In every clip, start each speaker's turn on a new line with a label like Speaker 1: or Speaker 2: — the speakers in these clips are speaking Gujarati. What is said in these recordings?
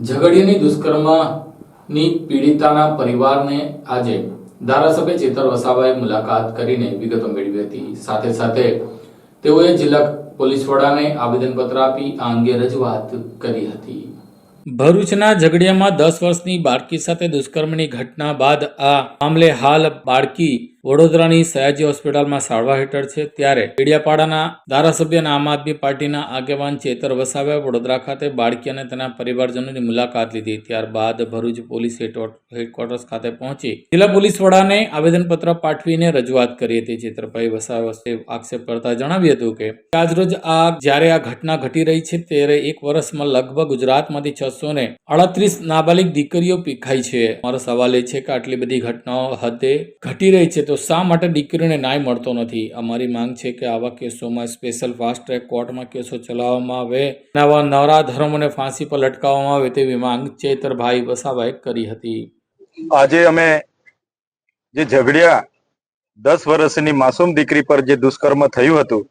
Speaker 1: ઝઘડિયાની દુષ્કર્મની પીડિતાના પરિવારને આજે ધારાસભ્ય ચેતર વસાવાએ મુલાકાત કરીને વિગતો મેળવી હતી. સાથે સાથે તેઓએ જિલ્લા પોલીસ વડાને આવેદનપત્ર આપી આ અંગે રજૂઆત કરી હતી. ભરૂચના ઝઘડિયામાં દસ વર્ષની બાળકી સાથે દુષ્કર્મની ઘટના બાદ આ મામલે હાલ બાળકી વડોદરાની સયાજી હોસ્પિટલમાં સારવાર હેઠળ છે. ત્યારે ડેડિયાપાડાના ધારાસભ્ય અને આમ આદમી પાર્ટીના આગેવાન ચેતર વસાવે વડોદરા ખાતે બાળકી અને તેના પરિવારજનોની મુલાકાત લીધી. ત્યારબાદ ભરૂચ પોલીસ હેડક્વા- હેડક્વાર્ટર્સ ખાતે પહોંચી જિલ્લા પોલીસ વડાને આવેદનપત્ર પાઠવીને રજૂઆત કરી હતી. ચેતરભાઈ વસાવે આક્ષેપ કરતા જણાવ્યું હતું કે, આજરોજ આ, જ્યારે આ ઘટના ઘટી રહી છે, ત્યારે એક વર્ષમાં લગભગ ગુજરાતમાંથી છસો ને અડત્રીસ નાબાલિગ દીકરીઓ પીખાઈ છે. મારો સવાલ એ છે કે આટલી બધી ઘટનાઓ હદે ઘટી રહી છે તો શા માટે દીકરીઓને ન્યાય મળતો નથી? અમારી માંગ છે કે આવા કેસોમાં સ્પેશિયલ ફાસ્ટ ટ્રેક કોર્ટમાં કેસો ચલાવવામાં આવે. અને આવા નવરા ધર્મોને ફાંસી પર લટકાવવામાં આવે તેવી માંગ ચેતરભાઈ વસાવાએ કરી હતી.
Speaker 2: આજે અમે જે ઝઘડિયા દસ વર્ષની માસૂમ દીકરી પર જે દુષ્કર્મ થયું હતું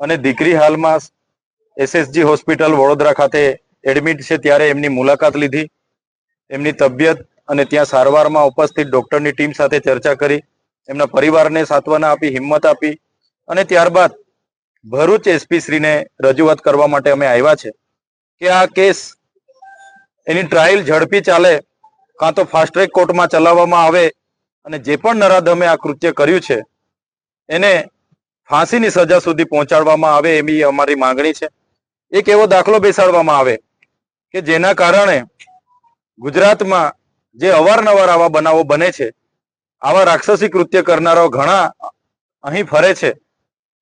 Speaker 2: અને દીકરી હાલમાં એસએસજી હોસ્પિટલ વડોદરા ખાતે એડમિટ છે ત્યારે એમની મુલાકાત લીધી. એમની તબિયત અને ત્યાં સારવારમાં ઉપસ્થિત ડોક્ટરની ટીમ સાથે ચર્ચા કરી. એમના પરિવારને સાંત્વના આપી, હિંમત આપી અને ત્યારબાદ ભરૂચ એસપી શ્રીને રજૂઆત કરવા માટે અમે આવ્યા છે કે આ કેસ એની ટ્રાયલ ઝડપી ચાલે, કાં તો ફાસ્ટ ટ્રેક કોર્ટમાં ચલાવવામાં આવે અને જે પણ નરાધમે આ કૃત્ય કર્યું છે, એને ફાંસીની સજા સુધી પહોંચાડવામાં આવે એવી અમારી માંગણી છે. એક એવો દાખલો બેસાડવામાં આવે કે જેના કારણે ગુજરાતમાં જે અવારનવાર આવા બનાવો બને છે આવા રાક્ષસી કૃત્ય કરનારાઓ ઘણા અહીં ફરે છે.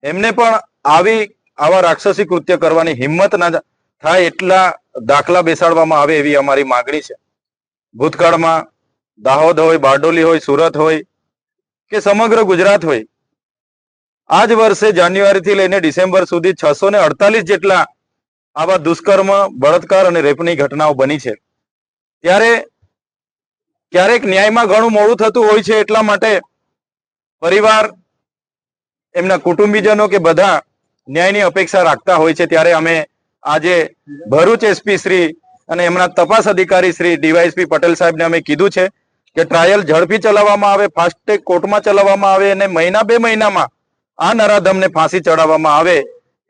Speaker 2: એમને પણ આવી આવા રાક્ષસી કૃત્ય કરવાની હિંમત ના થાય એટલા દાખલા બેસાડવામાં આવે એવી અમારી માગણી છે. ભૂતકાળમાં દાહોદ હોય, બારડોલી હોય, સુરત હોય કે સમગ્ર ગુજરાત હોય આ જ વર્ષે જાન્યુઆરીથી લઈને ડિસેમ્બર સુધી છસો ને અડતાલીસ જેટલા આવા દુષ્કર્મ, બળાત્કાર અને રેપની ઘટનાઓ બની છે. ત્યારે ક્યારેક ન્યાયમાં ઘણું મોડું થતું હોય છે એટલા માટે પરિવાર, એમના કુટુંબીજનો કે બધા ન્યાયની અપેક્ષા રાખતા હોય છે. ત્યારે અમે આજે ભરૂચ એસપી શ્રી અને એમના તપાસ અધિકારી શ્રી ડીવાયએસપી પટેલ સાહેબને અમે કીધું છે કે ટ્રાયલ ઝડપી ચલાવવામાં આવે ફાસ્ટેગ કોર્ટમાં ચલાવવામાં આવે અને મહિના બે મહિનામાં આ નરાધમને ફાંસી ચડાવવામાં આવે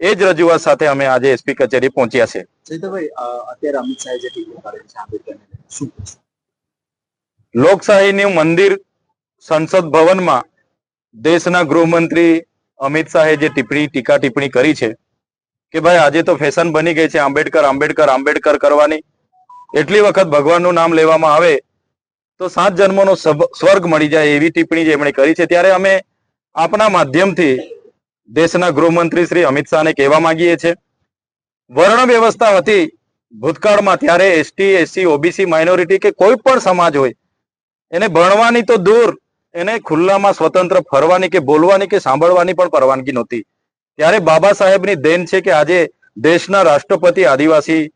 Speaker 2: એ જ રજૂઆત સાથે અમે આજે એસપી કચેરી પહોંચ્યા છે.
Speaker 3: અત્યારે અમિત શાહે જે ટીકો કરે છે આંબેડકરને લઈને શું કહેશો?
Speaker 2: લોકશાહીનું મંદિર સંસદ ભવનમાં દેશના ગૃહમંત્રી અમિત શાહે જે ટિપ્પણી, ટીકા ટિપ્પણી કરી છે કે ભાઈ આજે તો ફેશન બની ગઈ છે, આંબેડકર આંબેડકર આંબેડકર કરવાની. એટલી વખત ભગવાનનું નામ લેવામાં આવે તો સાત જન્મોનો સ્વર્ગ મળી જાય એવી ટિપ્પણી જે એમણે કરી છે. ત્યારે અમે આપના માધ્યમથી દેશના ગૃહમંત્રી શ્રી અમિત શાહને કહેવા માંગીએ છીએ. વર્ણ વ્યવસ્થા હતી ભૂતકાળમાં ત્યારે એસટી, એસસી, ઓબીસી, માઇનોરિટી કે કોઈ પણ સમાજ હોય એને ભણવાની તો દૂર. એને ખુલ્લામાં સ્વતંત્ર ફરવાની કે બોલવાની કે સાંભળવાની પણ પરવાનગી નહોતી. ત્યારે બાબા સાહેબની દેન છે કે આજે દેશના રાષ્ટ્રપતિ આદિવાસી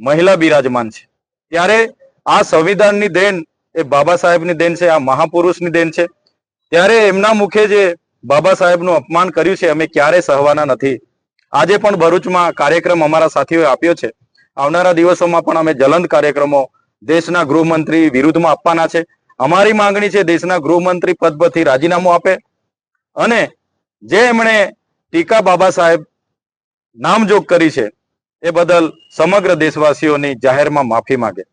Speaker 2: મહિલા બિરાજમાન છે. ત્યારે આ સંવિધાનની દેન એ બાબા સાહેબની દેન છે, આ મહાપુરુષની દેન છે. ત્યારે એમના મુખે જે બાબા સાહેબનું અપમાન કર્યું છે, અમે ક્યારે સહવાના નથી. આજે પણ ભરૂચમાં કાર્યક્રમ અમારા સાથીઓએ આપ્યો છે. આવનારા દિવસોમાં પણ અમે જલંત કાર્યક્રમો દેશના ગૃહમંત્રી વિરુદ્ધમાં આપવાના છે. અમારી માંગણી છે દેશના ગૃહમંત્રી પદ પરથી રાજીનામું આપે અને જે એમણે ટીકા બાબા સાહેબ નામજોગ કરી છે એ બદલ સમગ્ર દેશવાસીઓની જાહેરમાં માફી માંગે.